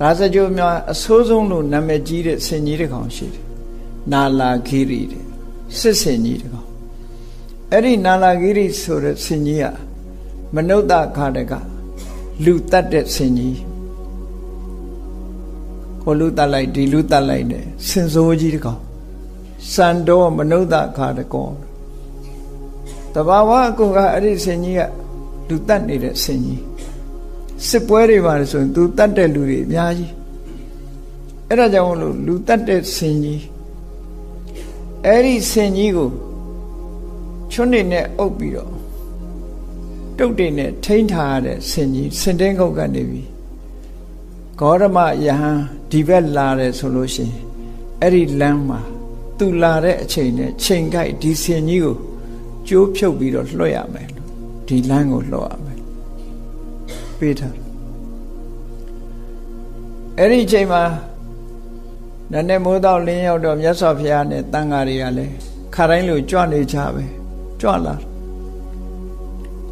ရာဇဂိုများအဆိုးဆုံးလို့နာမည်ကြီးတဲ့ဆင်ကြီးတစ်ကောင်ရှိတယ်နာလာဂိရိတဲ့စစ်ဆင်ကြီးတစ်ကောင်အဲ့ဒီနာလာဂိရိဆိုတဲ့ဆင်ကြီးကမနုဿခါတကလူတတ်တဲ့ဆင်ကြီးဟိုလူတတ်လိုက်ဒီလူတတ်လိုက်တဲ့ဆင်စိုးကြီးတစ်ကောင်စံတော်မနုဿခါတကောတဘာဝအကူကအဲ့ဒီဆင်ကြီးကလူတတ်နေတဲ့ဆင်ကြီး စစ်ပွဲတွေပါဆိုရင်သူတတ်တဲ့လူတွေအများကြီးအဲ့ဒါကြောင့်မလို့လူတတ်တဲ့ဆင်ကြီးအဲ့ဒီဆင်ကြီးကိုချွန်းနေနဲ့အုပ်ပြီးတော့တုတ်တွေနဲ့ထိန်းထားရတဲ့ဆင်ကြီးစင်တင်းကုတ်ကနေပြီးဂေါရမယဟန်ဒီဘက်လာတယ်ဆိုလို့ရှိရင်အဲ့ဒီလမ်းမှာသူလာတဲ့အချိန်နဲ့ချိန်ကိုက်ဒီဆင်ကြီးကိုကျိုးဖြုတ်ပြီးတော့လွှတ်ရမယ်လို့ဒီလမ်းကိုလွှတ်ရမယ် ပေးထားအဲ့ဒီအချိန်မှာနည်းနည်းမိုးတော့လင်းရောက်တော့မြတ်စွာဘုရားနဲ့တန်ဃာတွေကလည်းခါတိုင်းလိုကြွနေကြပဲကြွလာ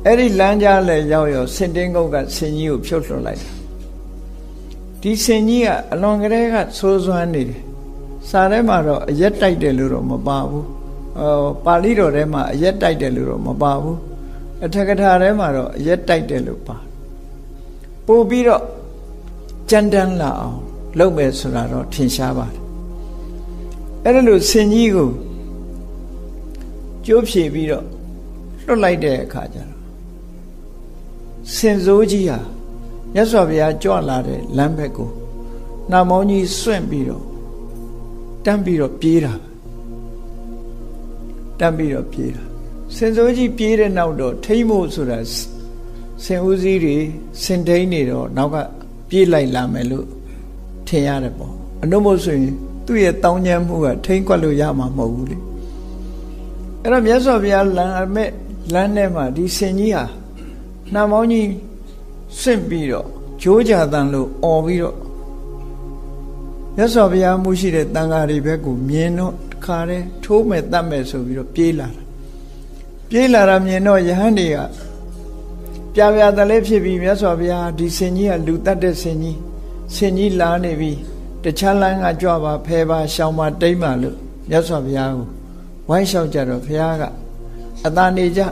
အဲ့ဒီလမ်းကြားလည်းရောက်ရောစင်တင်းကုတ်ကဆင်ကြီးကိုဖြုတ်လွှတ်လိုက်တာဒီဆင်ကြီးကအလွန်ကလေးကဆိုးစွမ်းနေတယ်စာထဲမှာတော့အရက်တိုက်တယ်လို့တော့မပါဘူးအော်ပါဠိတော်ထဲမှာအရက်တိုက်တယ်လို့တော့မပါဘူးအထက်ကထာထဲမှာတော့အရက်တိုက်တယ်လို့ပါ ပို့ပြီးတော့ကြမ်းတမ်းလာအောင်လုပ်မယ်ဆိုတာတော့ထင်ရှားပါတယ်အဲ့ဒါလို့ဆင်ကြီးကိုကျိုးဖြေပြီးတော့လွတ်လိုက်တဲ့အခါကျတော့စင်စိုးကြီးဟာမြတ်စွာဘုရားကြွလာတဲ့လမ်းဘက်ကိုနှာမောင်းကြီးစွန့်ပြီးတော့တန်းပြီးတော့ပြေးတာတန်းပြီးတော့ပြေးတာစင်စိုးကြီးပြေးတဲ့နောက်တော့ထိမ့်ဖို့ဆိုတာ စင်ဦးစီးတွေစင်ထိန်နေတော့နောက်ကပြေးလိုက်လာမယ်လို့ထင်ရတယ်ပေါ့အနှုတ်မို့ဆိုရင်သူ့ရဲ့တောင်းကျမ်းမှုကထိမ့်ကွက်လို့ရမှာမဟုတ်ဘူးလေအဲ့တော့မြတ်စွာဘုရားလမ်းအမဲ့လမ်းထဲမှာဒီစင်ကြီးဟာနှာမောင်းကြီးဆင့်ပြီးတော့ဂျိုးကြတန်လို့អော်ပြီးတော့မြတ်စွာဘုရားမှုရှိတဲ့တန်ဃာတွေဘက်ကိုမြင်တော့တခါတည်းထိုးမဲ့တတ်မဲ့ဆိုပြီးတော့ပြေးလာတာပြေးလာတာမြင်တော့ယဟန်တွေက ပြပြတလဲဖြစ်ပြီးမြတ်စွာဘုရားဒီစင်ကြီးကလူတတ်တဲ့စင်ကြီးစင်ကြီးလာနေပြီတခြားလမ်းကကြွပါဖဲပါရှောင်းပါတိမ့်ပါလို့မြတ်စွာဘုရားကိုဝိုင်းလျှောက်ကြတော့ဘုရားကအသာနေကြ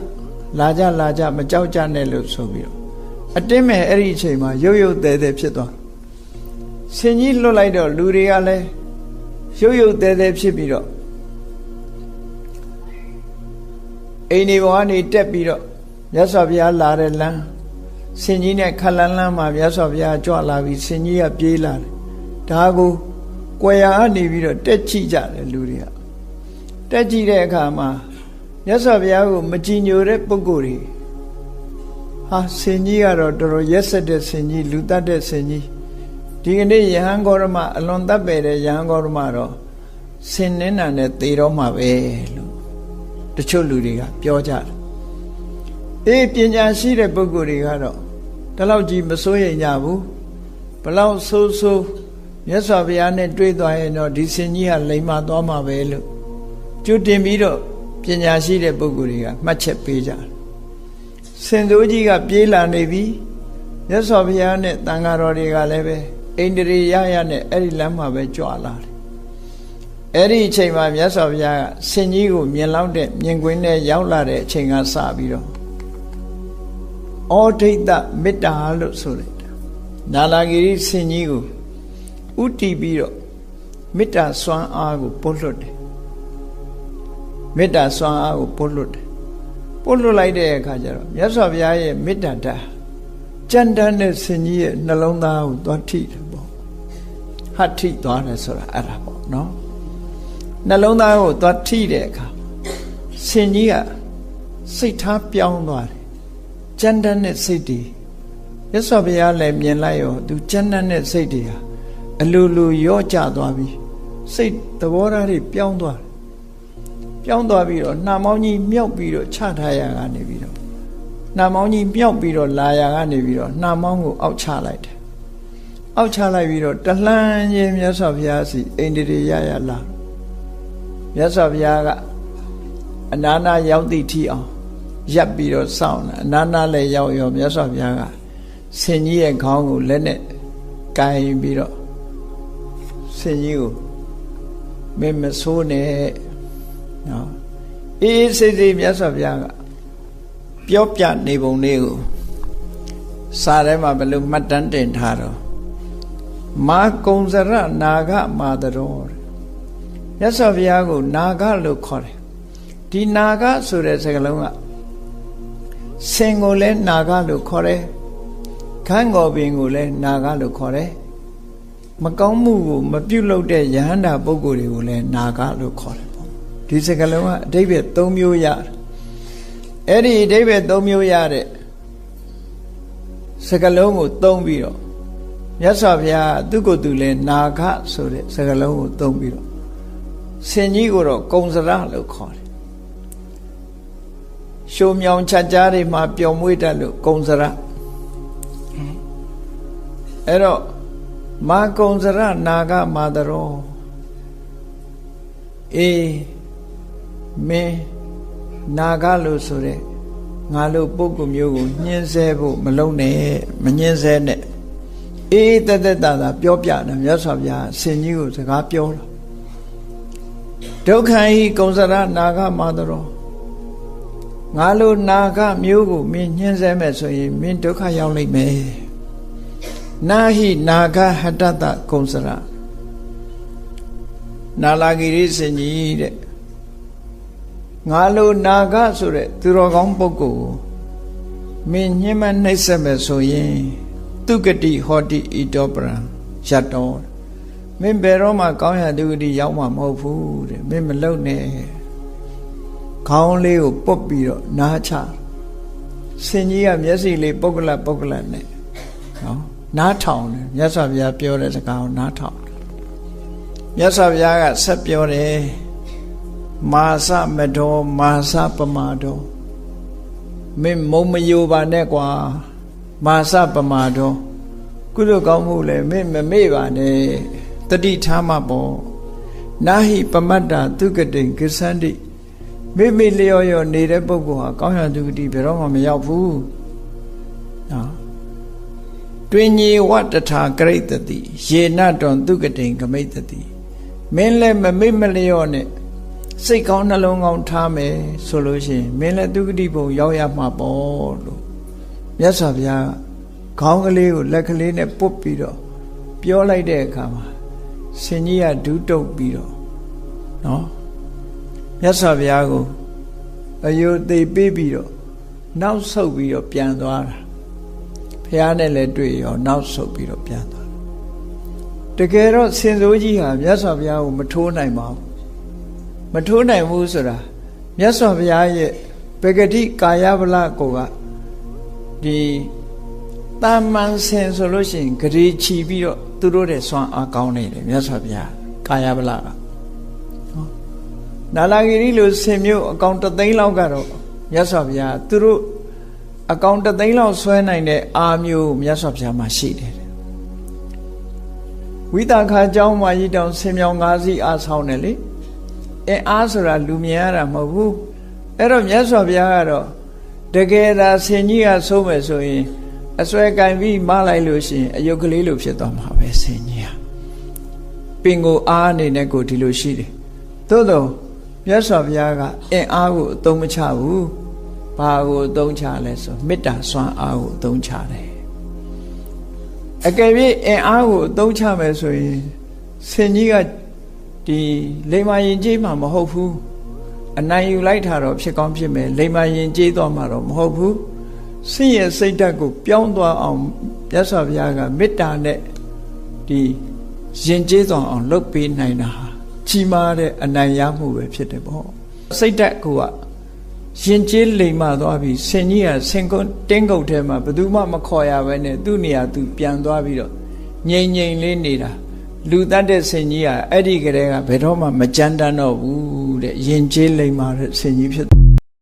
လာကြလာကြမကြောက်ကြနဲ့လို့ဆိုပြီးတော့အတင်းမဲ့အဲ့ဒီအချိန်မှာရုပ်ရုပ်တဲတဲဖြစ်သွားဆင်ကြီးလွတ်လိုက်တော့လူတွေကလည်းရုပ်ရုပ်တဲတဲဖြစ်ပြီးတော့အိမ်ဒီဘဝကနေတက်ပြီးတော့ မြတ်စွာဘုရားလာတဲ့လမ်းဆင်ကြီးနဲ့ခလန်းလန်းမှာမြတ်စွာဘုရားကြွလာပြီးဆင်ကြီးကပြေးလာတယ်ဒါကိုကွယ်ရာကနေပြီးတော့တက်ကြည့်ကြတယ်လူတွေကတက်ကြည့်တဲ့အခါမှာမြတ်စွာဘုရားကိုမကြည်ညိုတဲ့ပုဂ္ဂိုလ်တွေဟာဆင်ကြီးကတော့တော်တော်ရက်ဆက်တဲ့ဆင်ကြီးလူတတ်တဲ့ဆင်ကြီးဒီကနေ့ယဟန်ဂေါရမအလွန်တတ်ပေတဲ့ယဟန်ဂေါရမတော့ဆင်နင်းနာနဲ့သေတော့မှာပဲလို့တချို့လူတွေကပြောကြတယ် အေးပညာရှိတဲ့ပုဂ္ဂိုလ်တွေကတော့ဒီလောက်ကြီးမစိုးရိမ်ကြဘူးဘလောက်ဆိုးဆိုးမြတ်စွာဘုရားနဲ့တွေ့သွားရင်တော့ဒီဆင်ကြီးကလိမ္မာသွားမှာပဲလို့ကျွတင်ပြီးတော့ပညာရှိတဲ့ပုဂ္ဂိုလ်တွေကမှတ်ချက်ပေးကြတယ်စင်သူကြီးကပြေးလာနေပြီမြတ်စွာဘုရားနဲ့တန်ဃာတော်တွေကလည်းပဲအိန္ဒြေရရနဲ့အဲ့ဒီလမ်းမှာပဲကြွလာတယ်အဲ့ဒီအချိန်မှာမြတ်စွာဘုရားကဆင်ကြီးကိုမြင်လောက်တဲ့မြင်ကွင်းနဲ့ရောက်လာတဲ့အချိန်ကစပြီးတော့ ဩဒိတမေတ္တာလို့ဆိုလိုက်တာနာလာဂိရိဆင်ကြီးကိုဥတီပြီးတော့မေတ္တာစွမ်းအားကိုပို့လွတ်တယ်မေတ္တာစွမ်းအားကိုပို့လွတ်တယ်ပို့လွတ်လိုက်တဲ့အခါကျတော့မြတ်စွာဘုရားရဲ့မေတ္တာဓာတ်ကြံတန်းတဲ့ဆင်ကြီးရဲ့နှလုံးသားကိုသွားထိတယ်ပေါ့ဟတ်ထိသွားတယ်ဆိုတာအဲ့ဒါပေါ့နော်နှလုံးသားကိုသွားထိတဲ့အခါဆင်ကြီးကစိတ်ထားပြောင်းသွားတယ် ကြမ်းတမ်းတဲ့စိတ်တွေရသော်ဘုရားလည်းမြင်လိုက်ရောသူကြမ်းတမ်းတဲ့စိတ်တွေဟာအလိုလိုရော့ကျသွားပြီစိတ်သဘောထားတွေပြောင်းသွားတယ်ပြောင်းသွားပြီးတော့နှာမောင်းကြီးမြောက်ပြီးတော့ချထားရကနေပြီးတော့နှာမောင်းကြီးမြောက်ပြီးတော့လာရကနေပြီးတော့နှာမောင်းကိုအောက်ချလိုက်တယ်အောက်ချလိုက်ပြီးတော့တလှမ်းချင်းမြတ်စွာဘုရားစီအိန္ဒြေရရလာမြတ်စွာဘုရားကအနာနာရောက်သည့်ထီအောင် ရပ်ပြီးတော့စောင့်တယ်အနာနာလည်းရောက်ရောမြတ်စွာဘုရားကဆင်ကြီးရဲ့ခေါင်းကိုလက်နဲ့ကကင်ပြီးတော့ဆင်ကြီးကိုမင်းမဆိုးနဲ့နော်အေးအေးစိတ်စိတ်မြတ်စွာဘုရားကပြောပြနေပုံလေးကိုစာထဲမှာဘယ်လိုမှတ်တမ်းတင်ထားတော့မာကုံစရနာဂမာတရောမြတ်စွာဘုရားကိုနာဂလို့ခေါ်တယ်ဒီနာဂဆိုတဲ့စကားလုံးက စင်ကိုလည်းနာဂလို့ခေါ်တယ်ခန်းကော်ပင်ကိုလည်းနာဂလို့ခေါ်တယ်မကောင်းမှုကိုမပြုတ်လို့တဲ့ယဟန္တာပုဂ္ဂိုလ်တွေကိုလည်းနာဂလို့ခေါ်တယ်ပေါ့ဒီစကားလုံးကအဓိပ္ပာယ်၃မျိုးရတယ်အဲ့ဒီအဓိပ္ပာယ်၃မျိုးရတဲ့စကလုံးကိုသုံးပြီးတော့မြတ်စွာဘုရားသူ့ကိုယ်သူလဲနာခဆိုတဲ့စကလုံးကိုသုံးပြီးတော့ဆင်ကြီးကိုတော့ကုံစရလို့ခေါ်တယ် ရှုံမြောင်ချက်ကြားတွေမှာပျော်မွေ့တတ်လို့ကုံစရအဲ့တော့မာကုံစရနာဂမာတရောအေးမင်းနာဂလို့ဆိုတဲ့ငါလို့ပုဂ္ဂိုလ်မျိုးကိုညှင်းဆဲဖို့မလုံးနဲ့မညှင်းဆဲနဲ့အေးတက်တက်တာတာပြောပြတယ်မြတ်စွာဘုရားဆင်ကြီးကိုစကားပြောတာဒုက္ခဤကုံစရနာဂမာတရော ငါလို့နာဂမျိုးကိုမင်းညှင်းဆဲမဲ့ဆိုရင်မင်းဒုက္ခရောက်လိမ့်မယ်နာဟိနာဂဟတတကုံစရနာလာဂိရိစင်ကြီးတဲ့ငါလိုနာဂဆိုတဲ့သူတော်ကောင်းပုဂ္ဂိုလ်ကိုမင်းညှင်းမနှိမ့်ဆက်မယ်ဆိုရင်သူကတိဟောတိဣတောပရံရတ္တောမင်းဘယ်တော့မှကောင်းရသူကတိရောက်မှာမဟုတ်ဘူးတဲ့မင်းမလုံနဲ့ ခေါင်းလေးကိုပုတ်ပြီးတော့နားချစင်ကြီးကမျက်စိလေးပုဂ္ဂလပုဂ္ဂလနဲ့နော်နားထောင်တယ်မြတ်စွာဘုရားပြောတဲ့စကားကိုနားထောင်တယ်မြတ်စွာဘုရားကဆက်ပြောတယ်မာသမတော်မာသပမာတော်မင်းမုံမယိုပါနဲ့ကွာမာသပမာတော်ကုသိုလ်ကောင်းမှုလည်းမင်းမမေ့ပါနဲ့တတိထားမှာပေါ့နာဟိပမတ္တာသူကတိကိသန္တိ မိမိလျော်ရောနေတဲ့ပုဂ္ဂိုလ်ဟာကောင်းရသူကတိဘယ်တော့မှမရောက်ဘူးနော်တွင်ញေဝတထာကရိတတိယေနတွန်သူကတိကမိတတိမင်းလည်းမမေ့မလျော့နဲ့စိတ်ကောင်းနှလုံးကောင်းထားမယ်ဆိုလို့ရှိရင်မင်းလည်းသူကတိဘုံရောက်ရမှာပေါ့လို့မြတ်စွာဘုရားခေါင်းကလေးကိုလက်ကလေးနဲ့ပုတ်ပြီးတော့ပြောလိုက်တဲ့အခါမှာဆင်ကြီးကဒူးတုပ်ပြီးတော့နော် မြတ်စွာဘုရားကိုအယုသိပေးပြီးတော့နောက်ဆုတ်ပြီးတော့ပြန်သွားတာဘုရားနဲ့လည်းတွေ့ရောနောက်ဆုတ်ပြီးတော့ပြန်သွားတကယ်တော့ဆင်စိုးကြီးဟာမြတ်စွာဘုရားကိုမထိုးနိုင်ပါဘူးမထိုးနိုင်ဘူးဆိုတာမြတ်စွာဘုရားရဲ့ပဂတိကာယဗလကိုကဒီတာမန်ဆင်ဆိုလို့ရှိရင်ဂရေချီပြီးတော့သူတို့တဲ့ဆွမ်းအားကောင်းနေတယ်မြတ်စွာဘုရားကာယဗလက နာလာဂီရီလိုဆင်မျိုးအကောင်တသိန်းလောက်ကတော့မြတ်စွာဘုရားသူတို့အကောင်တသိန်းလောက်ဆွဲနိုင်တဲ့အာမျိုးမြတ်စွာဘုရားမှာရှိတယ်ဝိတာခါเจ้าမကြီးတောင်ဆင်မြောင်၅စီးအားဆောင်တယ်လေအင်းအားဆိုတာလူမြင်ရတာမဟုတ်ဘူးအဲ့တော့မြတ်စွာဘုရားကတော့တကယ်သာဆင်ကြီးကဆုံးမယ်ဆိုရင်အစွဲကင်ပြီးမလိုက်လို့ရှိရင်အယုတ်ကလေးလိုဖြစ်သွားမှာပဲဆင်ကြီးဟာပင်ကိုအားအနေနဲ့ကိုဒီလိုရှိတယ်သို့တော့ မြတ်စွာဘုရားကအင်အားကိုအသုံးမချဘူးဘာကိုအသုံးချလဲဆိုမေတ္တာစွမ်းအားကိုအသုံးချတယ်အကယ်၍အင်အားကိုအသုံးချမယ်ဆိုရင်ဆင်ကြီးကဒီလိမ္မာရင်ကျေးမှာမဟုတ်ဘူးအနိုင်ယူလိုက်တာတော့ဖြစ်ကောင်းဖြစ်မယ်လိမ္မာရင်ကျေးသွားမှာတော့မဟုတ်ဘူးဆင့်ရဲ့စိတ်ဓာတ်ကိုပြောင်းသွားအောင်မြတ်စွာဘုရားကမေတ္တာနဲ့ဒီရင်ကျေးသွားအောင်လုပ်ပေးနိုင်တာဟာ ကြီးမားတဲ့အနိုင်ရမှုပဲဖြစ်တယ်ပေါ့စိတ်ဓာတ်ကရင်ကျေးလိမ်မာသွားပြီဆင်ကြီးကဆင်ကုန်းတင်းကုတ်ထဲမှာဘယ်သူမှမခေါ်ရဘဲနဲ့သူ့နေရာသူပြန်သွားပြီးတော့ငြိမ်ငြိမ်လေးနေတာလူတတ်တဲ့ဆင်ကြီးကအဲ့ဒီကလေးကဘယ်တော့မှမကြမ်းတမ်းတော့ဘူးတဲ့ယဉ်ကျေးလိမ္မာတဲ့ဆင်ကြီးဖြစ်